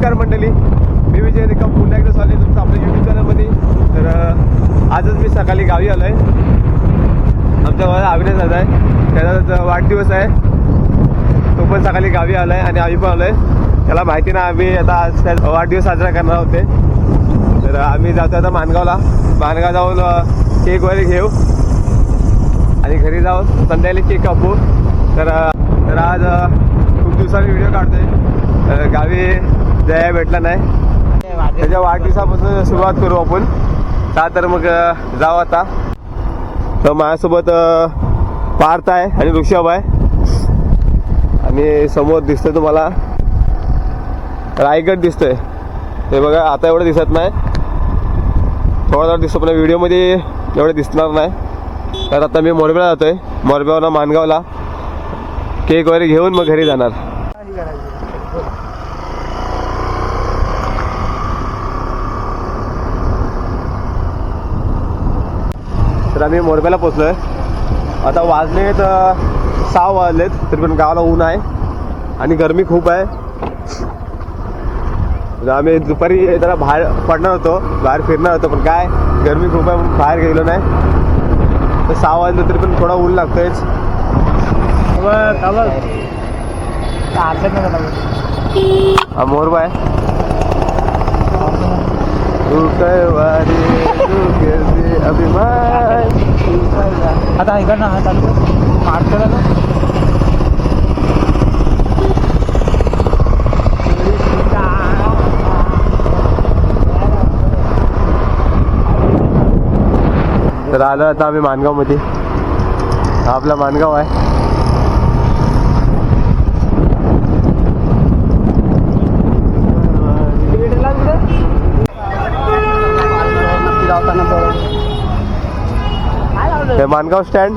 नमस्कार मंडळी. मी विजय निकम. पुन्हा एकदा चालू तुमचं आपल्या युट्यूब चॅनलमध्ये तर आजच मी सकाळी गावी आलो आहे आमच्या गावाला अभिनय दादा आहे. त्याचा वाढदिवस आहे. तो पण सकाळी गावी आला आहे आणि आम्ही पण आलो आहे त्याला माहिती ना आम्ही आता आज वाढदिवस साजरा करणार होते. तर आम्ही जातो आता मानगावला. मानगाव जाऊन केक वगैरे घेऊ. आणि घरी जाऊन संध्याकाळी केक कापू. तर तर आज खूप दिवसांनी व्हिडिओ काढतोय. तर गावी जया भेटला नाही. त्याच्या वाढदिवसापासून सुरुवात करू आपण. का तर मग जाऊ आता. तर माझ्यासोबत पार्थ आहे आणि ऋषभ आहे. आणि समोर दिसतोय तुम्हाला. रायगड दिसतोय. ते बघा आता एवढं दिसत नाही. थोडा थोडा दिसतो पण व्हिडिओमध्ये एवढं दिसणार नाही. तर आता मी मोरबेला जातोय. मोरब्यावरनं मानगावला. केक वगैरे घेऊन मग घरी जाणार. तर आम्ही मोर्बेला पोचलो आहे आता वाजलेत तर सहा वाजलेत तरी पण गावाला ऊन आहे आणि गरमी खूप आहे. तर आम्ही दुपारी जरा बाहेर पडणार होतो बाहेर फिरणार होतो पण काय गरमी खूप आहे म्हणून बाहेर गेलो नाही. तर सहा वाजलं तरी पण थोडा ऊन लागतोयच. मोरबा आहे तू काय वारी तू करते अभिमान आता ऐका ना हात आलो मारतो ना तर आलो आता आम्ही मानगावमध्ये. हा आपला मानगाव आहे. हे मानगाव स्टँड.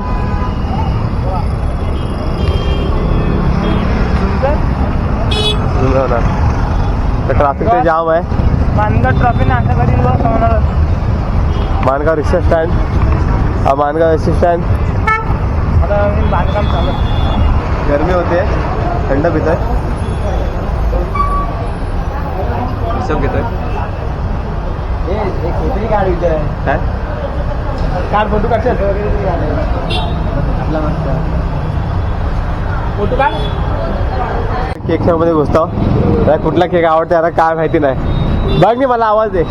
तर ट्रॅफिकचं जाम आहे. Mangad trophy Mangaon rickshaw stand. हा मानगाव एस टी स्टँड बांधकाम चालू आहे. गरमी होते. थंड पितोय सब घेतोय. काय? काढ फोटो काढशील? फोटो काढ. केकच्या मध्ये घुसतो. त्याला कुठला केक आवडतो याला काय माहिती नाही. बघ मी मला आवाज दे.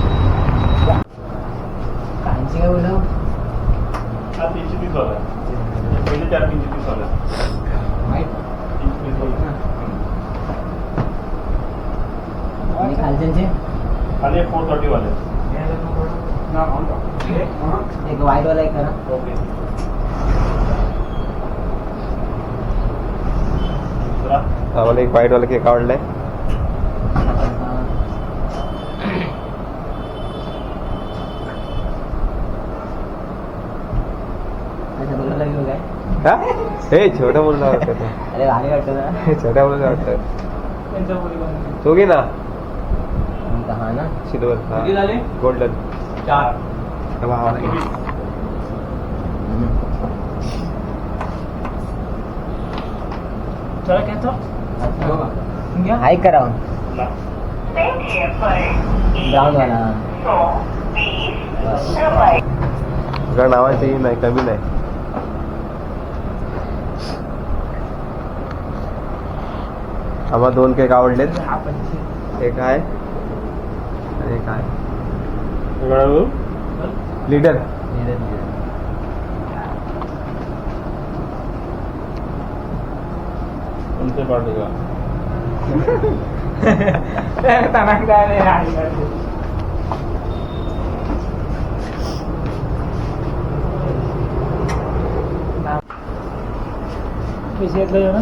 खाली फोर थर्टी वाले. एक वाईट वाला एक करा ओके आम्हाला एक व्हाईट वाला केक आवडलाय. हा हे? छोट्या मुलाला वाटतं ते. अरे भारी वाटतं ना. हे छोट्या मुलाला वाटतं तो घे ना. हा ना. सिल्वर किती झाले? गोल्डन चार भावाला घे. चला कॅन्सल घ्या हाय करा ला. ब्राऊन वाला तुझ्या नावाची नाही कमी नाही आम्हाला दोन केक आवडलेत एक आहे आणि एक आहे लिडर कोणते पार्टी का? पैसे घेतलं ना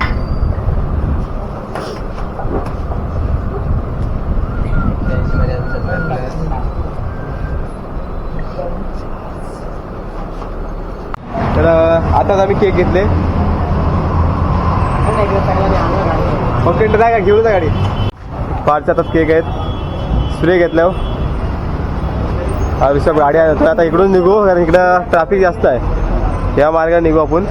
केक घेतले. ओके जा का घेऊ जा गाडी. फारच्या हातात केक आहेत. स्प्रे घेतल्या हा ऋषभ गाडी आहे. तर आता इकडून निघू कारण इकडं ट्रॅफिक जास्त आहे. या मार्गाने निघू आपण.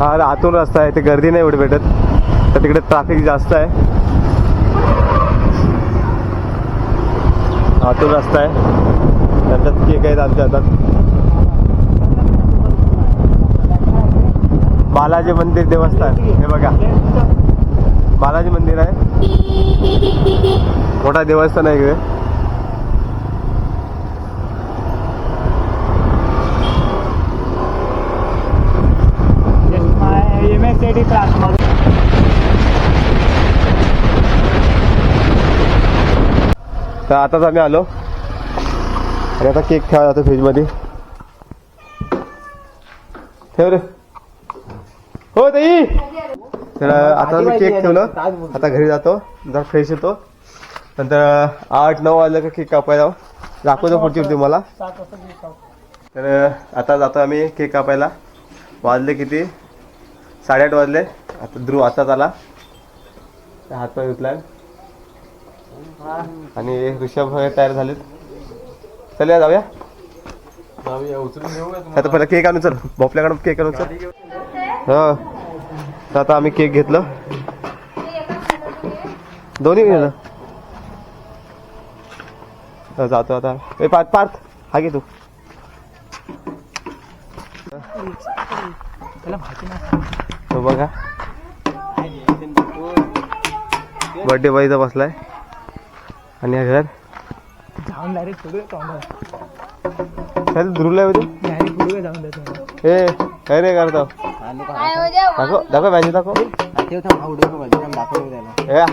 हा आतून रस्ता आहे. ते गर्दी नाही एवढी भेटत. तर तिकडे ट्रॅफिक जास्त आहे. आतून रस्ता आहे. त्याच्यात केक आहेत आमच्या हातात बालाजी मंदिर देवस्थान हे बघा. बालाजी मंदिर आहे. मोठा देवस्थान आहे इकडे. तर आताच आम्ही आलो. आणि आता केक ठेवा जातो फ्रीजमध्ये. ठेव रे. हो ताई. तर आता मी केक ठेवलं. आता घरी जातो. जरा फ्रेश येतो. नंतर आठ नऊ वाजलं का केक कापायला. दाखवतो पुढची केक काप. तर आता जातो आम्ही केक कापायला. वाजले किती? साडेआठ वाजले. आता ध्रुव आताच आला. हात पाय आणि ऋषभ वगैरे तयार झालेत. चल या जाऊया. आता पहिला केक आणू चल. भोपल्याकडून केक आणू चल. हा. तर आता आम्ही केक घेतलं. दोन्ही घेतलं जातो आता. ए पार्थ पार्थ. हा घे तू. बघा. बर्थडे बाईचा बसलाय. आणि हा घर जाऊन डायरेक्ट ध्रुवलाय होते डायरेक्ट पुढे जाऊन देतो ए काय रे करतो? दाखव दाखव मॅजिक दाखव. ए,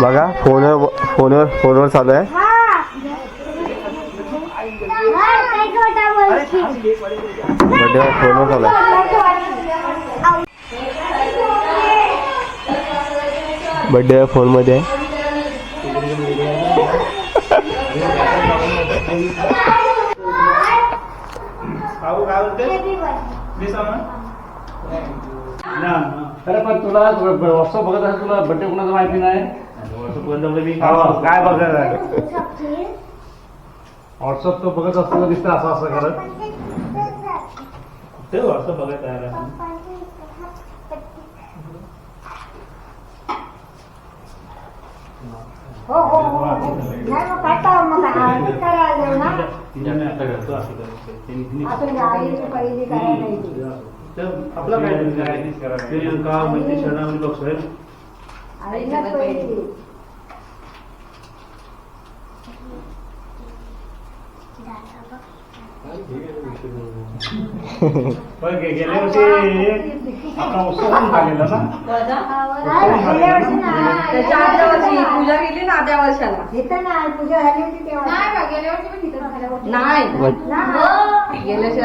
बघा फोनवर फोनवर फोनवर चालू आहे. बर्थडे फोनवर चालू आहे. बर्थडे फोनमध्ये. आहे अरे पण तुला व्हॉट्सअप बघत असेल तुला बड्डे कोणाचं माहिती नाही? काय बघायला व्हॉट्सअप तो बघत असताना दिसतं असं असं करत. ते असं बघायचं आहे? हो हो हो. नाही मग काटा मग आरती करायला जाऊ ना? आपण आईची पहिली करायला पाहिजे आपला काय? श्रीलंका म्हणजे शरणामध्ये लोक साहेब आईलाच पहिली पण गे- गेल्या वर्षी उत्सव पण झालेला ना. त्याच्या आदल्या वर्षी पूजा केली ना त्या वर्षाला इथं नाही पूजा झाली होती तेव्हा नाही गेल्या वर्षी गेल्या वर्षी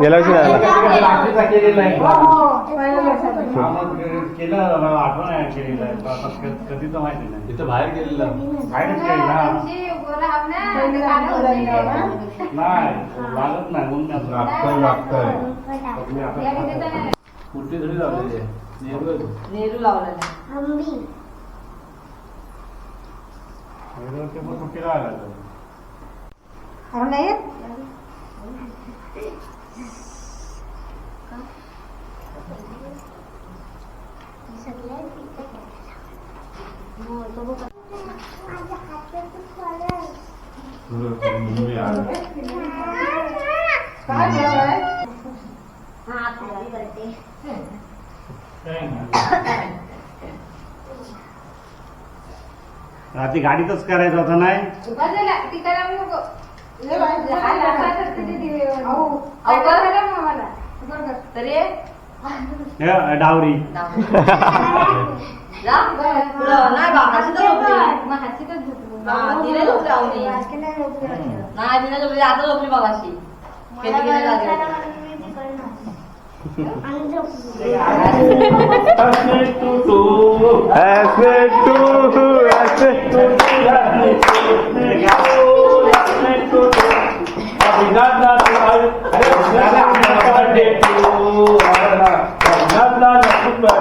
गेल्या वर्षी हो हो हा, केलं मला आठवण आहे पण क- कधीचं माहिती नाही. इथं बाहेर गेलेलं. बाहेरच केलं नाही लागत नाही म्हणून मी आता- कुठली थोडी लावलेली आहे नेहरू. नेहरू लावलेला वेगळं ते आला तो. अरे नाही येत? काय जेवाय? काय नाही. रात्री गाडीतच करायचं होतं नाही? तरी हे, डावरी जा पुढं. नाही बाबाशी तर झोपली हा तिने झोपली आवनी बाकी नाही झोपली वाटतं. नाही तिने झोपली आता झोपली बाबाशी केली गेली लागेल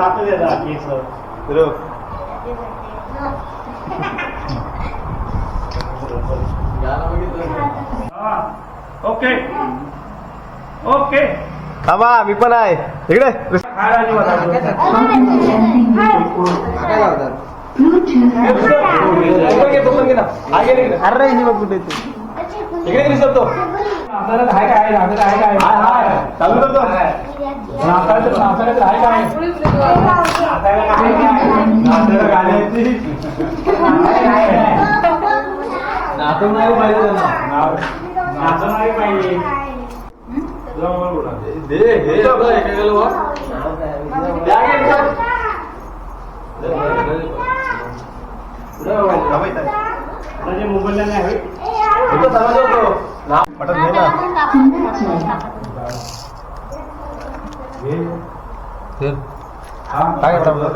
केस. ओके. ओके. थांबा मी पण आहे. इकडे. काय अरे ही बघ कुठे तू. इकडे काय काय हाय हाय चालू करतो. नाचायला आहे काय. नाचायला नाचून नाही पाहिजे त्यांना नाचणारी पाहिजे. दे हे आपलं एकेकाला वा. द्या मोबाईलला नाही. इथं चालू करतो. ना- मटण घे ना. काय करता मग?